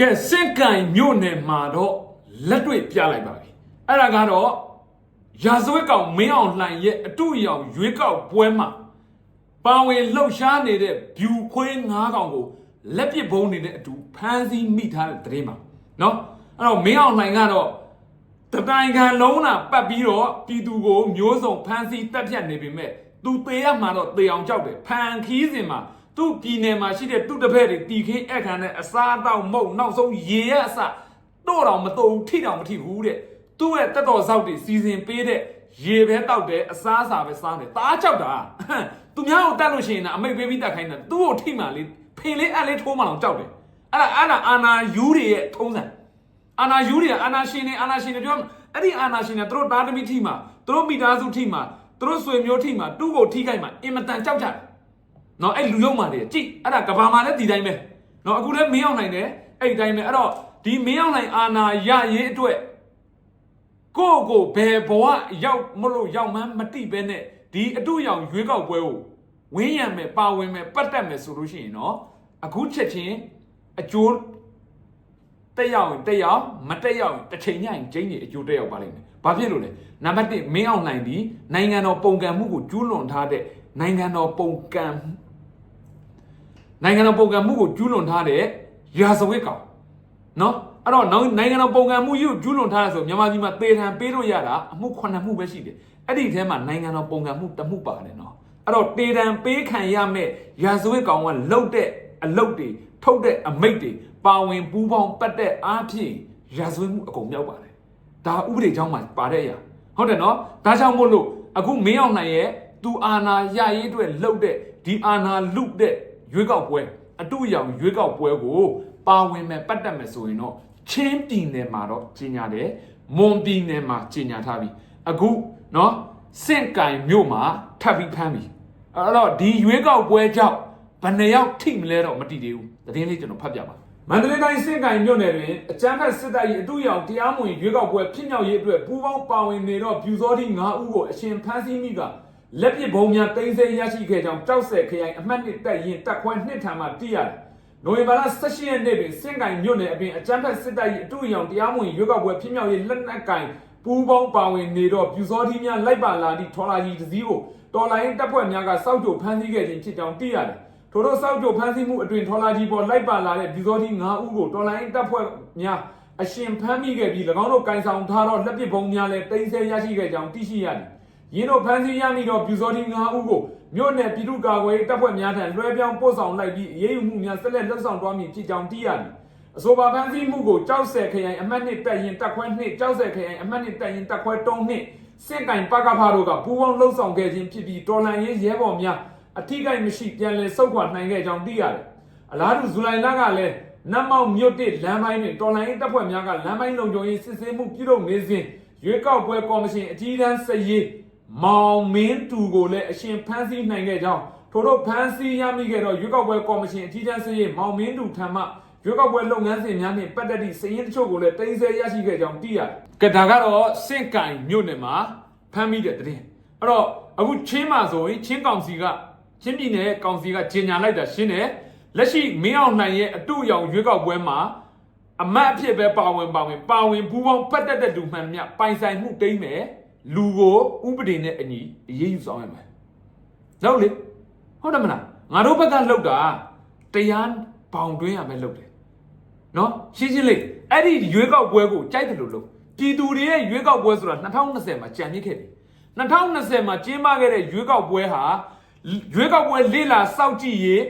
ကဲစင့်ကင်မြို့နယ်မှာတော့လက်တွေ့ပြလိုက်ပါပြီအဲ့ဒါကတော့ရာဇဝတ်ကောင်မင်းအောင်လှိုင်ရဲ့အတူအယောင်ရွေးကောက်ပွဲမှာပါဝင်လှုပ်ရှားနေတဲ့ဗျူခွေးငါးကောင်ကိုလက်ပစ်ဘုံနေတဲ့အတူဖမ်းဆီးမိထားတဲ့တဲ့င်းပါနော်အဲ့တော့မင်းအောင်လှိုင်ကတော့တတိုင်ခံလုံးတာပတ်ပြီးတော့ပြည်သူကိုမျိုးစုံဖမ်းဆီးတပ်ဖြတ်နေပေမဲ့သူတေရမှာတော့တေအောင်ကြောက်တယ်ဖန်ခီးစင်မှာ သူ့ပြည်နယ်မှာရှိတဲ့သူ့တစ်ဖက်တွေတီခင်းအခမ်းနဲ့အစားအသောက်မုတ်နောက်ဆုံးရေရအစတော့တော့မတော့ဘူးထိတော့မထိဘူးတဲ့သူ့ရဲ့တက်တော်ဆောက်တွေစီစဉ်ပေးတဲ့ရေပဲတောက်တယ်အစားအစာပဲစားတယ်တားကြောက်တာသူများကိုတတ်လို့ရှိရင်အမိတ်ပေးပြီးတတ်ခိုင်းတာသူ့ကိုထိမှလေးဖင်လေးအဲ့လေးထိုးမှတော့ကြောက်တယ်အဲ့ဒါအဲ့ဒါအာနာယူတွေရဲ့ထုံးစံအာနာယူတွေကအာနာရှင်တွေအာနာရှင်တွေပြောအဲ့ဒီအာနာရှင်တွေသူတို့သားသမီးထိမှာသူတို့မိသားစုထိမှာသူတို့ဆွေမျိုးထိမှာတူးကိုထိခိုက်မှာအင်မတန်ကြောက်ကြတယ်။ နော်အဲ့လူယုံမာတွေကြည့်အဲ့ဒါကဘာမှလည်းဒီတိုင်းပဲ။နော်အခုလည်းမင်းအောင်နိုင်တယ်အဲ့ဒီတိုင်းပဲအဲ့တော့ဒီမင်းအောင်နိုင်အာနာရရေးအတွက်ကိုယ့်ကိုဘယ်ဘဝရောက်မလို့ရောက်မှန်းမတိပဲနဲ့ဒီအတူရောင်ရွေးကောက်ပွဲကိုဝင်းရံမယ်ပါဝင်မယ်ပတ်သက်မယ်ဆိုလို့ရှိရင်နော်အခုချက်ချင်းအကျိုးတက်ရောက်ရင်တက်ရောက်မတက်ရောက်ရင်တစ်ချိန်ညရင်ကျင်းနေအကျိုးတက်ရောက်ပါလိမ့်မယ်။ဘာဖြစ်လို့လဲ။နံပါတ်1မင်းအောင်နိုင်ပြီးနိုင်ငံတော်ပုံကံမှုကိုကျူးလွန်ထားတဲ့နိုင်ငံတော်ပုံကံ နိုင်ငံတော်ပုံကံမှုကိုကျူးလွန်ထားတဲ့ရာဇဝတ်ကောင်နော်အဲ့တော့နောက်နိုင်ငံတော်ပုံကံမှုကြီးကိုကျူးလွန်ထားရဆိုမြန်မာပြည်မှာတေထံပေးလို့ရတာအမှု9မှုပဲရှိတယ်။အဲ့ဒီထဲမှာနိုင်ငံတော်ပုံကံမှုတစ်မှုပါတယ်နော်။အဲ့တော့တေထံပေးခံရမဲ့ရာဇဝတ်ကောင်ကလှုပ်တဲ့အလုတ်တွေထုတ်တဲ့အမိတ်တွေပါဝင်ပူးပေါင်းပတ်တဲ့အားဖြင့်ရာဇဝတ်မှုအကုန်မြောက်ပါတယ်။ဒါဥပဒေကြောင်းမှာပါတဲ့အရာဟုတ်တယ်နော်။ဒါကြောင့်မို့လို့အခုမင်းအောင်နိုင်ရဲ့သူအာနာရရေးအတွက်လှုပ်တဲ့ဒီအာနာလုတဲ့ ရွေးကောက်ပွဲအတူအယောင်ရွေးကောက်ပွဲကိုပါဝင်မဲ့ပတ်သက်မဲ့ဆိုရင်တော့ချင်းပြည်နယ်မှာတော့ကြီးညာတယ်မွန်ပြည်နယ်မှာကြီးညာထားပြီအခုနော်စင့်ကင်မြို့မှာထပ်ပြီးဖမ်းပြီအဲ့တော့ဒီရွေးကောက်ပွဲကြောင့်ဘယ်နှယောက်ထိမလဲတော့မတည်သေးဘူးသတင်းလေးကျွန်တော်ဖတ်ပြပါမန္တလေးတိုင်းစင့်ကင်မြို့နယ်တွင်အကြမ်းဖက်စစ်တပ်၏အတူအယောင်တရားမဝင်ရွေးကောက်ပွဲဖြစ်မြောက်ရေးအတွက်ပူးပေါင်းပါဝင်နေတော့ပြူစောတိ9ဦးကိုအရှင်ဖမ်းဆီးမိက လက်ပစ်ဘုံများတင်ဆက်ရရှိခဲ့ကြောင်းကြောက်ဆက်ခရိုင်အမှတ်1တပ်ရင်တပ်ခွဲနှစ်ထံမှသိရတယ်။နိုဝင်ဘာလ18ရက်နေ့တွင်စင့်ကင်မြို့နယ်အပြင်အကြမ်းဖက်စစ်တပ်၏အတူအယောင်တရားမဝင်ရွေးကောက်ပွဲဖြစ်မြောက်ရေးလက်နက်ကင်ပူးပေါင်းပါဝင်နေတော့ပြူစောတိများလိုက်ပါလာသည့်ထော်လာကြီးတစ်စီးကိုတော်လိုင်းတပ်ဖွဲ့များကစောက်ကြိုဖမ်းဆီးခဲ့ခြင်းဖြစ်ကြောင်းသိရတယ်။ထို့သောစောက်ကြိုဖမ်းဆီးမှုအတွင်ထော်လာကြီးပေါ်လိုက်ပါလာတဲ့ပြူစောတိ9ဦးကိုတော်လိုင်းတပ်ဖွဲ့များအရှင်ဖမ်းမိခဲ့ပြီး၎င်းတို့ကင်ဆောင်ထားသောလက်ပစ်ဘုံများလည်းတင်ဆက်ရရှိခဲ့ကြောင်းသိရှိရသည်။ ရင်းတို့ဖမ်းဆီးရမိသောပြူစောတိ9ဦးကိုမြို့နယ်ပြည်သူ့ကာကွယ်ရေးတပ်ဖွဲ့များထံလွှဲပြောင်းပို့ဆောင်လိုက်ပြီးအရေးယူမှုများဆက်လက်လှုပ်ဆောင်သွားမည်ဖြစ်ကြောင်းသိရသည်။အဆိုပါဖမ်းဆီးမှုကိုကြောက်ဆယ်ခရိုင်အမှတ်1တပ်ရင်တပ်ခွဲ2ကြောက်ဆယ်ခရိုင်အမှတ်1တပ်ရင်တပ်ခွဲ3နှင့်စင့်ကင်ပကဖာတို့ကပူးပေါင်းလှုပ်ဆောင်ခဲ့ခြင်းဖြစ်ပြီးတော်လန်ရေးရဲဘော်များအထီးကိမရှိပြန်လည်ဆုတ်ခွာနိုင်ခဲ့ကြောင်းသိရတယ်။အလားတူဇူလိုင်လကလည်းနတ်မောက်မြို့တစ်လမ်းပိုင်းတွင်တော်လန်ရေးတပ်ဖွဲ့များကလမ်းပိုင်းလုံခြုံရေးစစ်ဆေးမှုပြုလုပ်နေစဉ်ရွေးကောက်ပွဲကော်မရှင်အကြီးအကဲစရေး မောင်မင်းတူကိုလည်းအရှင်ဖမ်းဆီးနိုင်ခဲ့ကြောင်းထို့သောဖမ်းဆီးရမိခဲ့သောရွေးကောက်ပွဲကော်မရှင်အကြီးအကဲစရေးမောင်မင်းတူထံမှရွေးကောက်ပွဲလုပ်ငန်းစဉ်များနှင့်ပတ်သက်သည့်စည်ရင်းတချို့ကိုလည်းတင်ဆက်ရရှိခဲ့ကြောင်းသိရတယ်။ကဒါကတော့စင့်ကင်မြို့နယ်မှာဖမ်းမိတဲ့တဲ့ရင်အဲ့တော့အခုချင်းမှာဆိုရင်ချင်းကောင်စီကချင်းပြည်နယ်ကောင်စီကကြီးညာလိုက်တာရှင်းတယ်လက်ရှိမင်းအောင်နိုင်ရဲ့အတူအယောင်ရွေးကောက်ပွဲမှာအမတ်အဖြစ်ပဲပါဝင်ပါဝင်ပါဝင်ပူးပေါင်းပတ်သက်တဲ့လူမှန်မြပိုင်ဆိုင်မှုတိမ့်မယ် လူကိုဥပဒေနဲ့အညီအရေးယူဆောင်ရမယ်လောက်လေဟုတ်တယ်မလားငါတို့ဘက်ကလှုပ်တာတရားပေါင်တွင်းရမယ်လှုပ်တယ်နော်ရှင်းရှင်းလေးအဲ့ဒီရွေးကောက်ပွဲကိုကြိုက်တယ်လို့လို့ပြည်သူတွေရဲ့ရွေးကောက်ပွဲဆိုတာ2020မှာကြံမြင့်ခဲ့ပြီ2020မှာကျင်းပခဲ့တဲ့ရွေးကောက်ပွဲဟာရွေးကောက်ပွဲလေလာစောက်ကြည့်ရေး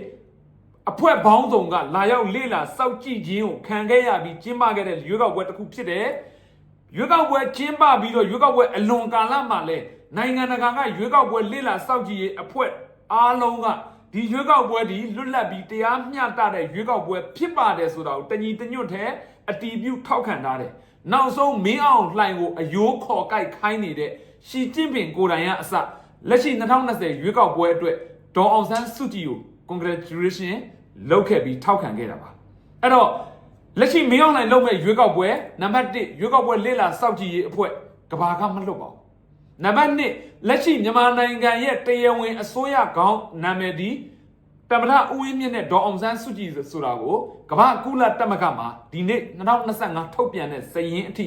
အဖွဲ့ဘောင်းဆောင်ကလာရောက်လေလာစောက်ကြည့်ခြင်းကိုခံခဲ့ရပြီးကျင်းပခဲ့တဲ့ရွေးကောက်ပွဲတစ်ခုဖြစ်တယ် ရွေးကောက်ပွဲကျင်းပပြီးတော့ရွေးကောက်ပွဲအလွန်ကာလမှာလဲနိုင်ငံတကာကရွေးကောက်ပွဲလေလာစောက်ကြည့်ရေးအဖွဲ့အားလုံးကဒီရွေးကောက်ပွဲဒီလွတ်လပ်ပြီးတရားမျှတတဲ့ရွေးကောက်ပွဲဖြစ်ပါတယ်ဆိုတာကိုတညီတညွတ်ထဲအတီးပြုထောက်ခံထားတယ်နောက်ဆုံးမင်းအောင်လှိုင်ကိုအယိုးခေါ်ကိုက်ခိုင်းနေတဲ့ရှီကျင့်ပင်ကိုယ်တိုင်ကအစလက်ရှိ2020ရွေးကောက်ပွဲအတွက်ဒေါ်အောင်ဆန်းစုကြည်ကို congratulation လုပ်ခဲ့ပြီးထောက်ခံခဲ့တာပါအဲ့တော့ လက်ရှိမင်းအောင်လှိုင်လုပ်မဲ့ရွေးကောက်ပွဲနံပါတ်1ရွေးကောက်ပွဲလေ့လာစောင့်ကြည့်ရေးအဖွဲ့ကဘာကမလွတ်ပါဘူးနံပါတ်2လက်ရှိမြန်မာနိုင်ငံရဲ့တရားဝင်အစိုးရကောင်းနာမည်ဒီတမထဦးဝင်းမြင့်နဲ့ဒေါ်အောင်ဆန်းစုကြည်ဆိုတာကိုကမ္ဘာကုလသမဂ္ဂမှာဒီနေ့2025ထုတ်ပြန်တဲ့စည်ရင်းအထိ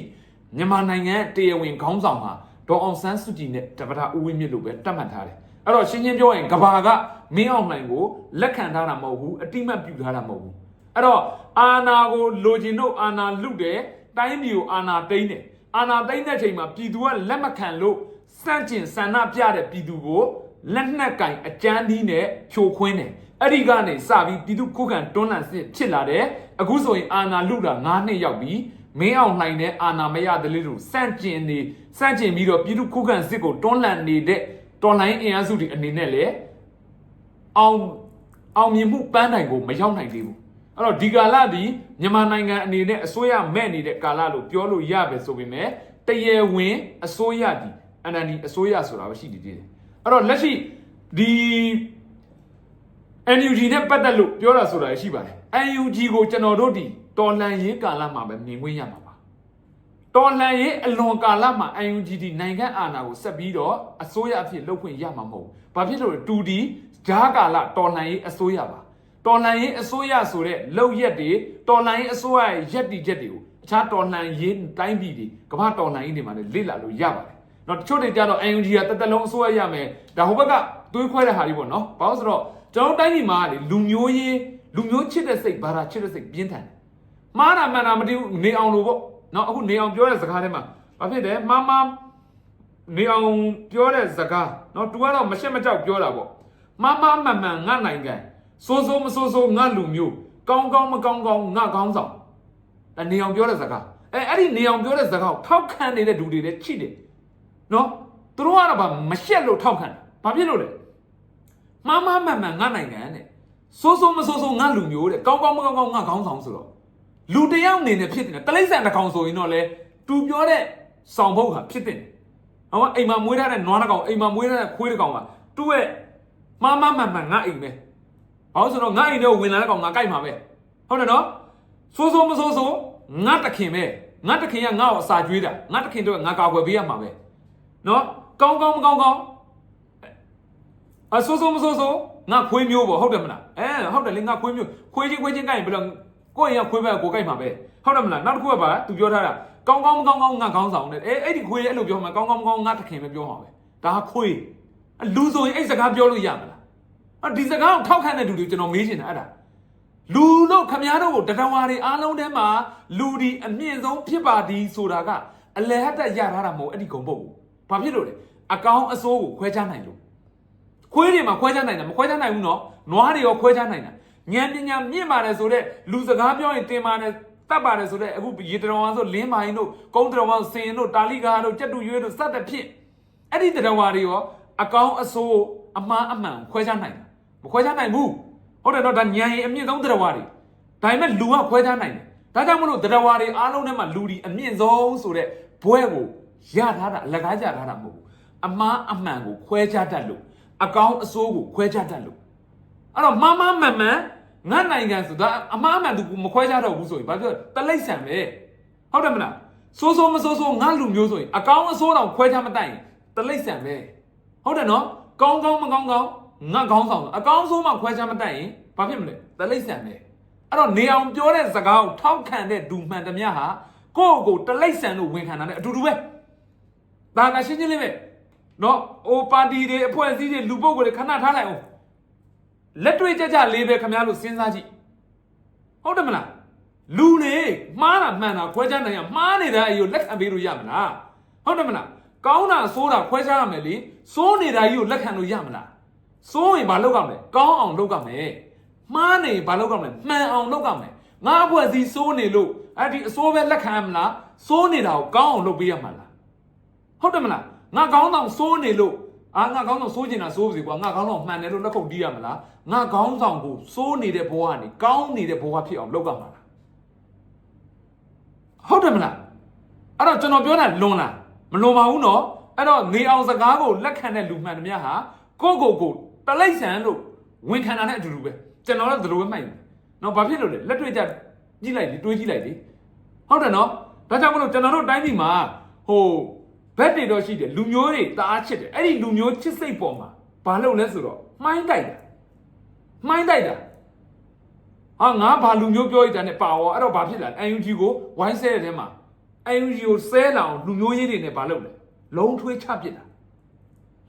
မြန်မာနိုင်ငံတရားဝင်ခေါင်းဆောင်မှာဒေါ်အောင်ဆန်းစုကြည်နဲ့တမထဦးဝင်းမြင့်လို့ပဲတတ်မှတ်ထားတယ်အဲ့တော့ရှင်းရှင်းပြောရင်ကဘာကမင်းအောင်လှိုင်ကိုလက်ခံထားတာမဟုတ်ဘူးအတိမတ်ပြုထားတာမဟုတ်ဘူး အဲ့တော့အာနာကိုလိုချင်တို့အာနာလုတယ်တိုင်းပြည်ကိုအာနာသိမ်းတယ်အာနာသိမ်းတဲ့ချိန်မှာပြည်သူကလက်မခံလို့စန့်ကျင်ဆန္ဒပြတဲ့ပြည်သူကိုလက်နက်ကင်အကြမ်းသီးနဲ့ဖြိုခွင်းတယ်အဲ့ဒီကနေစပြီးပြည်သူခုခံတွန်းလှန်စစ်ဖြစ်လာတယ်အခုဆိုရင်အာနာလုတာ9နှစ်ရောက်ပြီမင်းအောင်လှိုင်တဲ့အာနာမရတလေးတို့စန့်ကျင်နေစန့်ကျင်ပြီးတော့ပြည်သူခုခံစစ်ကိုတွန်းလှန်နေတဲ့တော်လိုင်းအင်အားစုတွေအနေနဲ့လည်းအောင်အောင်မြင်မှုပန်းတိုင်ကိုမရောက်နိုင်သေးဘူး အဲ့တော့ဒီကာလဒီမြန်မာနိုင်ငံအနေနဲ့အစိုးရမဲ့နေတဲ့ကာလလို့ပြောလို့ရပဲဆိုပေမဲ့တရေဝင်အစိုးရဒီ NLD အစိုးရဆိုတာပဲရှိနေသေးတယ်အဲ့တော့လက်ရှိဒီ NUG နဲ့ပတ်သက်လို့ပြောတာဆိုတာရှိပါတယ် NUG ကိုကျွန်တော်တို့ဒီတော်လန်ရေးကာလမှာပဲမြင်ခွင့်ရမှာပါတော်လန်ရေးအလွန်ကာလမှာ NUG ဒီနိုင်ငံအာဏာကိုဆက်ပြီးတော့အစိုးရအဖြစ်လုပ်ခွင့်ရမှာမဟုတ်ဘူး။ဘာဖြစ်လို့လဲတူဒီဂျားကာလတော်လန်ရေးအစိုးရပါ တော်လန်ရေးအစိုးရဆိုတဲ့လောက်ရက်တွေတော်လန်ရေးအစိုးရရဲ့ရက်တီချက်တွေကိုအခြားတော်လန်ရေးတိုင်းပြည်တွေကမ္ဘာတော်လန်ရေးတွေမှာလည်းလေ့လာလို့ရပါတယ်။နော်တချို့တွေကြတော့ NUG ကတက်တက်လုံးအစိုးရရမယ်ဒါဟိုဘက်ကသွေးခွဲတဲ့ဟာတွေပေါ့နော်။ဘာလို့ဆိုတော့ကျွန်တော်တိုင်းပြည်မှာလေလူမျိုးရေးလူမျိုးချစ်တဲ့စိတ်ဘာသာချစ်တဲ့စိတ်ပြင်းထန်တယ်။မှားတာမှန်တာမတည်ဘူးနေအောင်လို့ပေါ့။နော်အခုနေအောင်ပြောတဲ့စကားထဲမှာဘာဖြစ်လဲမှားမှားနေအောင်ပြောတဲ့စကားနော် तू ကတော့မရှက်မကြောက်ပြောတာပေါ့။မှားမှားမှန်မှန်ငါနိုင်ငံ စိုးစိုးမစိုးစိုးငါလူမျိုးကောင်းကောင်းမကောင်းကောင်းငါကောင်းဆောင်။အဲနေအောင်ပြောတဲ့စကားအဲအဲ့ဒီနေအောင်ပြောတဲ့စကားကိုထောက်ခံနေတဲ့လူတွေလည်းချိတယ်။နော်သူတို့ကတော့ဗာမရှက်လို့ထောက်ခံတယ်။ဘာဖြစ်လို့လဲ။မှားမှားမှန်မှန်ငါနိုင်ငံတဲ့စိုးစိုးမစိုးစိုးငါလူမျိုးတဲ့ကောင်းကောင်းမကောင်းကောင်းငါခေါင်းဆောင်ဆိုတော့လူတယောက်အနေနဲ့ဖြစ်တယ်တလိမ့်ဆန်တစ်ကောင်ဆိုရင်တော့လေသူပြောတဲ့ဆောင်ဖို့ဟာဖြစ်တယ်ဟောအိမ်မှာမွေးထားတဲ့နွားတစ်ကောင်အိမ်မှာမွေးထားတဲ့ခွေးတစ်ကောင်ကသူ့ရဲ့မှားမှားမှန်မှန်ငါအိမ်ပဲ ဟောဆိုတော့ငါအိမ်ထဲကိုဝင်လာတဲ့ကောင်ငါကြိုက်မှာပဲဟုတ်တယ်နော်စိုးစိုးမစိုးစိုးငါတခင်ပဲငါတခင်ကငါ့ကိုအစာကျွေးတာငါတခင်တော့ငါကာကွယ်ပေးရမှာပဲနော်ကောင်းကောင်းမကောင်းကောင်းအဆိုးဆိုးမဆိုးဆိုးငါခွေးမျိုးပေါ့ဟုတ်တယ်မလားအဲဟုတ်တယ်လေငါခွေးမျိုးခွေးချင်းခွေးချင်းကိုက်ရင်ဘယ်လိုကိုယ့်ရင်ကခွေးဘက်ကိုကိုက်မှာပဲဟုတ်တယ်မလားနောက်တစ်ခုကပါသူပြောထားတာကောင်းကောင်းမကောင်းကောင်းငါကောင်းဆောင်တယ်အဲအဲ့ဒီခွေးရဲ့အဲ့လိုပြောမှာကောင်းကောင်းမကောင်းငါတခင်ပဲပြောမှာပဲဒါကခွေးအလူဆိုရင်အဲ့စကားပြောလို့ရမလား အဒီစကားကိုထောက်ခံတဲ့လူတွေကျွန်တော်မေးချင်တာအဲ့ဒါလူတို့ခမည်းတော်ကိုတတဝါတွေအားလုံးထဲမှာလူဒီအမြင့်ဆုံးဖြစ်ပါသည်ဆိုတာကအလဟတ်တက်ရထားတာမဟုတ်အဲ့ဒီဂုံပုတ်ဘူးဘာဖြစ်လို့လဲအကောင်အစိုးကိုခွဲခြားနိုင်လို့ခွေးတွေမှာခွဲခြားနိုင်တာမခွဲခြားနိုင်ဘူးနော်နွားတွေရောခွဲခြားနိုင်တာဉာဏ်ပညာမြင့်ပါတယ်ဆိုတော့လူစကားပြောရင်တင်ပါတယ်တတ်ပါတယ်ဆိုတော့အခုရေတတော်ဝါဆိုလင်းမိုင်းတို့ကုန်းတတော်ဝါစင်တို့တာလိကာတို့ကြက်တူရွေးတို့စတဲ့ဖြစ်အဲ့ဒီတတော်ဝါတွေရောအကောင်းအဆိုးအမှားအမှန်ခွဲခြားနိုင်တာ မခွဲခြားနိုင်ဘူးဟုတ်တယ်တော့ဒါဉာဏ်ရင်အမြင့်ဆုံးတတော်ဝါတွေဒါပေမဲ့လူကခွဲခြားနိုင်တယ်ဒါကြောင့်မလို့တတော်ဝါတွေအားလုံးထဲမှာလူဒီအမြင့်ဆုံးဆိုတဲ့ဘွဲကိုရထားတာအလကားကြထားတာမဟုတ်ဘူးအမှားအမှန်ကိုခွဲခြားတတ်လို့အကောင်းအဆိုးကိုခွဲခြားတတ်လို့အဲ့တော့မမမှန်မှန်ငါနိုင်ငံဆိုတာအမှားမှန်သူမခွဲခြားတော့ဘူးဆိုရင်ဘာပြောတလိမ့်ဆန်ပဲဟုတ်တယ်မလားစိုးစိုးမစိုးစိုးငါလူမျိုးဆိုရင်အကောင်းအဆိုးတော့ခွဲခြားမတတ်ရင်တလိမ့်ဆန်ပဲဟုတ်တယ်နော်ကောင်းကောင်းမကောင်းကောင်း ငါကောင်းဆောင်အကောင်းဆိုးမှခွဲခြားမတတ်ရင်ဘာဖြစ်မလဲတလိမ့်ဆန်ပဲအဲ့တော့နေအောင်ပြောတဲ့စကားကိုထောက်ခံတဲ့ဒူမှန်တမျှဟာကိုယ့်ကိုယ်တလိမ့်ဆန်လို့ဝန်ခံတာနဲ့အတူတူပဲဒါကရှင်းရှင်းလေးပဲနော်အိုပါတီတွေအဖွဲ့အစည်းတွေလူပုဂ္ဂိုလ်တွေခဏထားလိုက်အောင်လက်တွေ့ကြကြလေးပဲခင်ဗျားတို့စဉ်းစားကြည့်ဟုတ်တယ်မလားလူနေမှားတာမှန်တာခွဲခြားနိုင်ရမှားနေတာအယူလက်ခံပေးလို့ရမလားဟုတ်တယ်မလားကောင်းတာဆိုးတာခွဲခြားရမယ်လေစိုးနေတာကြီးကိုလက်ခံလို့ရမလား စိုးရင်ဘာလုပ်ရမလဲကောင်းအောင်လုပ်ရမယ်မှားနေဘာလုပ်ရမလဲမှန်အောင်လုပ်ရမယ်ငါအဖွဲ့အစည်းစိုးနေလို့အဲ့ဒီအစိုးပဲလက်ခံရမလားစိုးနေတာကိုကောင်းအောင်လုပ်ပေးရမှာလားဟုတ်တယ်မလားငါကောင်းဆောင်စိုးနေလို့အာငါကောင်းဆောင်စိုးကျင်တာစိုးပါစေကွာငါကောင်းဆောင်မှန်တယ်လို့လက်ခုပ်တီးရမလားငါကောင်းဆောင်ကိုစိုးနေတဲ့ဘဝကနေကောင်းနေတဲ့ဘဝဖြစ်အောင်လုပ်ရမှာလားဟုတ်တယ်မလားအဲ့တော့ကျွန်တော်ပြောတာလွန်လားမလွန်ပါဘူးနော်အဲ့တော့နေအောင်စကားကိုလက်ခံတဲ့လူမှန်သမျှဟာကိုယ့်ကိုယ်ကို တလိမ့်ဆန်လို့ဝန်ခံတာနဲ့အတူတူပဲကျွန်တော်လည်းဒီလိုပဲမှိုက်တယ်နော်ဘာဖြစ်လို့လဲလက်တွေ့ကြကြည့်လိုက်လေတွေးကြည့်လိုက်လေဟုတ်တယ်နော်ဒါကြောင့်မလို့ကျွန်တော်တို့တိုင်းပြည်မှာဟိုဘက်တွေတော့ရှိတယ်လူမျိုးတွေတအားချစ်တယ်အဲ့ဒီလူမျိုးချစ်စိတ်ပေါ်မှာဘာလုပ်လဲဆိုတော့မှိုင်းတိုက်တယ်မှိုင်းတိုက်တာဟာငါဘာလူမျိုးပြောရတဲ့နဲ့ပါရောအဲ့တော့ဘာဖြစ်လာလဲ UNG ကိုဝိုင်းဆဲတဲ့ထဲမှာ UNG ကိုဆဲလာအောင်လူမျိုးရေးတွေနဲ့ဘာလုပ်လဲလုံးထွေးချပစ်တာ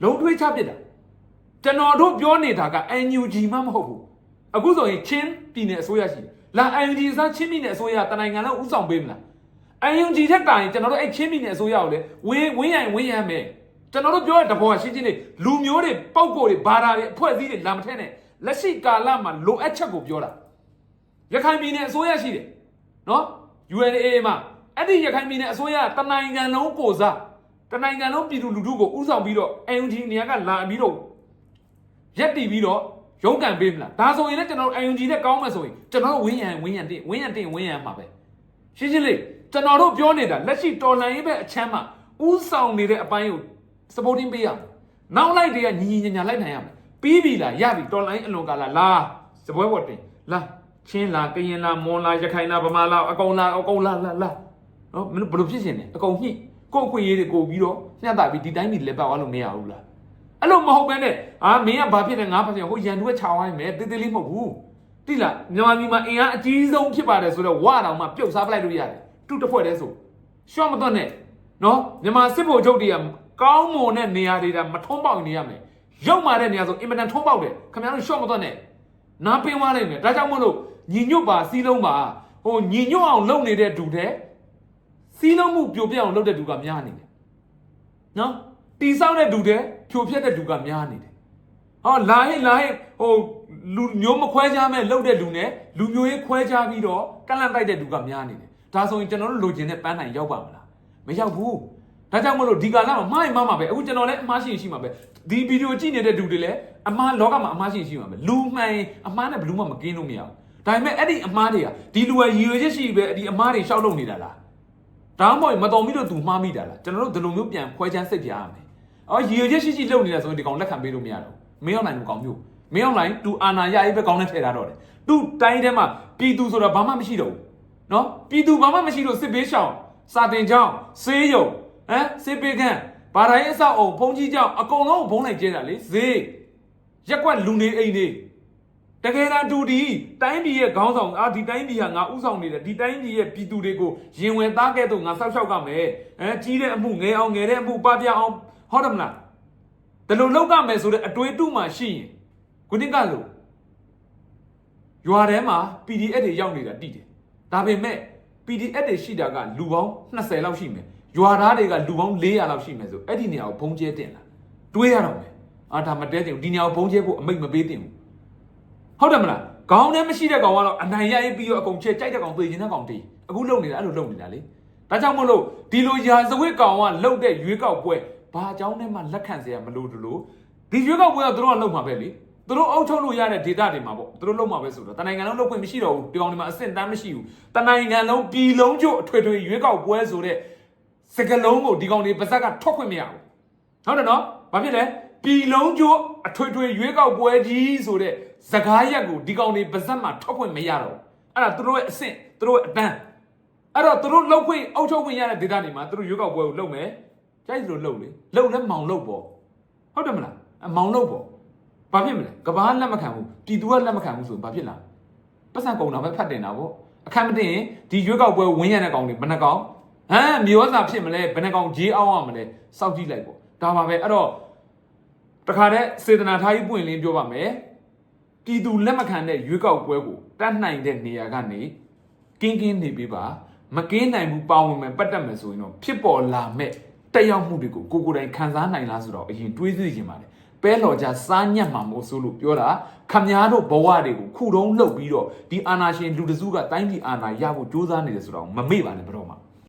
လုံးထွေးချပစ်တာ ကျွန်တော်တို့ပြောနေတာက UNG မှမဟုတ်ဘူးအခုဆိုရင်ချင်းပြည်နယ်အစိုးရရှိတယ်လာ UNG စားချင်းပြည်နယ်အစိုးရတနိုင်ငံလုံးဥဆောင်ပေးမလား UNG ထက်တိုင်ကျွန်တော်တို့အဲ့ချင်းပြည်နယ်အစိုးရကိုလေဝင်းဝင်းရန်ဝင်းရန်မယ်ကျွန်တော်တို့ပြောတဲ့တဘောကရှင်းချင်းလေးလူမျိုးတွေပောက်ကိုတွေဘာသာတွေအဖွဲ့အစည်းတွေလာမထဲနဲ့လက်ရှိကာလမှာလိုအပ်ချက်ကိုပြောတာရခိုင်ပြည်နယ်အစိုးရရှိတယ်နော် UNA မှာအဲ့ဒီရခိုင်ပြည်နယ်အစိုးရတနိုင်ငံလုံးကိုစားတနိုင်ငံလုံးပြည်သူလူထုကိုဥဆောင်ပြီးတော့ UNG နေရာကလာပြီးတော့ ရက်တည်ပြီးတော့ရုန်းကန်ပေးမလားဒါဆိုရင်လည်းကျွန်တော်တို့ UNG နဲ့ကောင်းမယ်ဆိုရင်ကျွန်တော်တို့ဝင်းရန်ဝင်းရန်တင်ဝင်းရန်တင်ဝင်းရန်မှာပဲရှင်းရှင်းလေးကျွန်တော်တို့ပြောနေတာလက်ရှိတော်လှန်ရေးဘက်အချမ်းမှာဥဆောင်နေတဲ့အပိုင်းကို supporting ပေးရမယ်။နောက်လိုက်တွေကညီညီညာညာလိုက်နိုင်ရမယ်။ပြီးပြီလားရပြီတော်လှန်ရေးအလွန်ကာလလာစပွဲပေါ်တင်လာချင်းလာကရင်လာမွန်လာရခိုင်လာဗမာလာအကုန်လာအကုန်လာလာလာနော်မင်းတို့ဘယ်လိုဖြစ်ရှင်လဲအကုန်ညှိကိုယ့်အခွင့်အရေးတွေကိုပြီးတော့ညှက်တာပြီးဒီတိုင်းပြီးလက်ပတ်သွားလို့မရဘူးလား အဲ့လိုမဟုတ်ဘဲနဲ့အာမင်းကဘာဖြစ်လဲငါဘာဖြစ်လဲဟိုရန်သူကခြာဝိုင်းမယ်တေးသေးလေးမဟုတ်ဘူးတိလားမြန်မာပြည်မှာအင်အားအကြီးဆုံးဖြစ်ပါတယ်ဆိုတော့ဝါတောင်မှပြုတ်စားပလိုက်လို့ရတယ်တူတစ်ဖွဲ့တည်းဆိုရှော့မသွတ်နဲ့နော်မြန်မာစစ်ဗိုလ်ချုပ်တွေကကောင်းမွန်တဲ့နေရာတွေကမထုံးပေါက်နေရမယ်ရောက်มาတဲ့နေရာဆိုအင်မတန်ထုံးပေါက်တယ်ခင်ဗျားတို့ရှော့မသွတ်နဲ့နားပင်းသွားလိုက်မယ်ဒါကြောင့်မို့လို့ညီညွတ်ပါစီးလုံးပါဟိုညီညွတ်အောင်လုပ်နေတဲ့ဒူတဲ့စီးလုံးမှုပြိုပြက်အောင်လုပ်တဲ့ဒူကများနေတယ်နော်တီဆောက်တဲ့ဒူတဲ့ ဖြိုဖျက်တဲ့ဒူကများနေတယ်ဟောလာဟိလာဟိဟိုလူမျိုးမခွဲခြားမဲ့လှုပ်တဲ့လူနဲ့လူမျိုးရေးခွဲခြားပြီးတော့ကန့်လန့်တိုက်တဲ့လူကများနေတယ်ဒါဆိုရင်ကျွန်တော်တို့လိုချင်တဲ့ပန်းနိုင်ရောက်ပါမလားမရောက်ဘူးဒါကြောင့်မလို့ဒီကာလမှာမှားရင်မှားမှာပဲအခုကျွန်တော်လည်းအမှားရှိရင်ရှိမှာပဲဒီဗီဒီယိုကြည့်နေတဲ့လူတွေလည်းအမှားလောကမှာအမှားရှိရင်ရှိမှာပဲလူမှန်ရင်အမှားနဲ့ဘယ်လူမှမကင်းလို့မရဘူးဒါပေမဲ့အဲ့ဒီအမှားတွေကဒီလူကရည်ရွယ်ချက်ရှိပဲဒီအမှားတွေရှောက်လုပ်နေတာလားဒါမှမဟုတ်မတော်မိလို့သူမှားမိတာလားကျွန်တော်တို့ဒီလိုမျိုးပြန်ခွဲခြမ်းစိတ်ပြရမယ် အော်ရည်ရွယ်ချက်ရှိရှိလုပ်နေတာဆိုရင်ဒီကောင်လက်ခံပေးလို့မရတော့ဘူးမင်းအောင်နိုင်မကောင်းမျိုးမင်းအောင်နိုင်သူအာနာရရေးပဲကောင်းတဲ့ထဲထားတော့တယ်သူတိုင်းထဲမှာပြည်သူဆိုတာဘာမှမရှိတော့ဘူးနော်ပြည်သူဘာမှမရှိလို့စစ်ဘေးရှောင်စာတင်ကြောင်းဆေးရုံဟမ်စစ်ပေးခန်းဘာသာရေးအဆောက်အုံဘုံကြီးကြောင်းအကုန်လုံးကိုဘုံလိုက်ကျဲတာလေဈေးရက်ကွက်လူနေအိမ်တွေတကယ်တမ်းတူဒီတိုင်းပြည်ရဲ့ခေါင်းဆောင်အာဒီတိုင်းပြည်ဟာငါဥဆောင်နေတယ်ဒီတိုင်းပြည်ရဲ့ပြည်သူတွေကိုရင်ဝင်သားခဲ့တော့ငါဆောက်ရှောက်ကမယ်အဲကြီးတဲ့အမှုငယ်အောင်ငယ်တဲ့အမှုပပြအောင် ဟုတ်တယ်မလားဒါလိုလောက်ကမယ်ဆိုတဲ့အတွေးတုမှရှိရင်ခုနှစ်ကလို့ရွာထဲမှာ PDF တွေရောက်နေတာတိတယ်ဒါပေမဲ့ PDF တွေရှိတာကလူပေါင်း20လောက်ရှိမယ်ရွာသားတွေကလူပေါင်း400လောက်ရှိမယ်ဆိုအဲ့ဒီနေရာကိုဘုံကျဲတင်လာတွေးရတော့မယ်အာဒါမတဲတင်ဘူးဒီနေရာကိုဘုံကျဲဖို့အမိတ်မပေးတင်ဘူးဟုတ်တယ်မလားခေါင်းထဲမရှိတဲ့ကောင်ကတော့အနိုင်ရရေးပြီးတော့အကုန်ချဲကြိုက်တဲ့ကောင်သိကျင်တဲ့ကောင်တေးအခုလုံနေတာအဲ့လိုလုံနေတာလေဒါကြောင့်မလို့ဒီလိုရာဇဝတ်ကောင်ကလုံတဲ့ရွေးကောက်ပွဲ ဘာအကြောင်းနဲ့မှလက်ခံစရာမလိုတလို့ဒီရွေးကောက်ပွဲကတို့ကလုံမှာပဲလေသူတို့အုပ်ချုပ်လို့ရတဲ့ဒေတာတွေမှာပေါ့သူတို့လုံမှာပဲဆိုတော့တနိုင်ငံလုံးလုံခွင့်မရှိတော့ဘူးဒီကောင်တွေမှာအဆင့်တန်းမရှိဘူးတနိုင်ငံလုံးပြည်လုံးကျအထွေထွေရွေးကောက်ပွဲဆိုတဲ့စကလုံးကိုဒီကောင်တွေပါဇက်ကထွက်ခွင့်မရဘူးဟုတ်တယ်နော်ဘာဖြစ်လဲပြည်လုံးကျအထွေထွေရွေးကောက်ပွဲကြီးဆိုတဲ့စကားရက်ကိုဒီကောင်တွေပါဇက်မှာထွက်ခွင့်မရတော့အဲ့ဒါသူတို့ရဲ့အဆင့်သူတို့ရဲ့အတန်းအဲ့တော့သူတို့လုံခွင့်အုပ်ချုပ်ခွင့်ရတဲ့ဒေတာတွေမှာသူတို့ရွေးကောက်ပွဲကိုလုပ်မယ် ကြိုက်လို့လုပ်လေလုပ်လဲမောင်လုပ်ပေါ့ဟုတ်တယ်မလားအမောင်လုပ်ပေါ့ဘာဖြစ်မလဲကဘာလက်မခံဘူးပြည်သူကလက်မခံဘူးဆိုရင်ဘာဖြစ်လာပတ်စံကုန်တာပဲဖတ်တင်တာပေါ့အခက်မတင်ရင်ဒီရွေးကောက်ပွဲဝင်းရတဲ့ကောင်တွေဘယ်နှကောင်ဟမ်မျိုးစားဖြစ်မလဲဘယ်နှကောင်ဂျေးအောင်ရမလဲစောက်ကြည့်လိုက်ပေါ့ဒါပါပဲအဲ့တော့တခါတည်းစေတနာထားကြီးပွင့်လင်းပြောပါမယ်ပြည်သူလက်မခံတဲ့ရွေးကောက်ပွဲကိုတတ်နိုင်တဲ့နေရာကနေကင်းကင်းနေပေးပါမကင်းနိုင်ဘူးပါဝင်မယ်ပတ်သက်မယ်ဆိုရင်တော့ဖြစ်ပေါ်လာမဲ့ တက်ရောက်မှုတွေကိုကိုကိုယ်တိုင်ခံစားနိုင်လားဆိုတော့အရင်တွေးသိချင်ပါတယ်ပဲလော်ကြစားညက်မှာမို့ဆိုလို့ပြောတာခမည်းတော်ဘဝတွေကိုခုတုံးလှုပ်ပြီးတော့ဒီအာနာရှင်လူတစုကတိုင်းပြည်အာဏာရဖို့ကြိုးစားနေတယ်ဆိုတော့မမေ့ပါနဲ့ဘယ်တော့မှ